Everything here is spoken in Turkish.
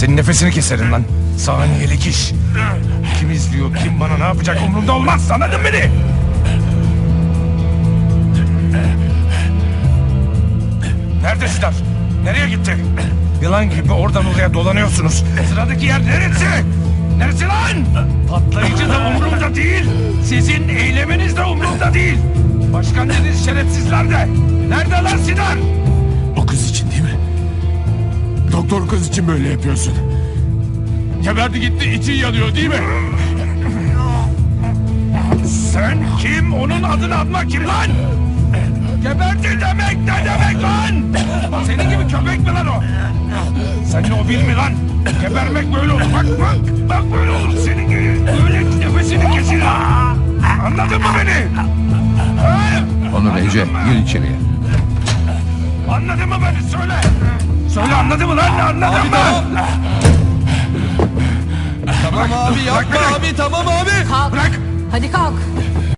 Senin nefesini keserim lan. Saniyelik iş. Kim izliyor, kim bana ne yapacak umurumda olmaz. Anladın beni? Nerede Sidar? Nereye gitti? Yılan gibi oradan oraya dolanıyorsunuz. Sıradaki yer neresi? Neresi lan? Patlayıcı da umurumda değil. Sizin eyleminiz de umurumda değil. Başkan dediğiniz şerefsizler de. Nerede lan Doktor kız için böyle yapıyorsun. Geberdi gitti için yanıyor değil mi? Sen kim? Onun adını atma kim lan? Geberdi demek ne demek lan? Senin gibi köpek mi lan o? Sen de o bil mi lan? Gebermek böyle olur. Bak bak. Bak böyle olur. Senin gibi böyle nefesini kesin. Anladın mı beni? Ha? Onur Ece gir içeriye. Anladın mı beni? Söyle. Söyle anladın mı lan? Anladın mı? Tamam abi yapma bırak. abi tamam abi. Kalk. Bırak. Hadi kalk.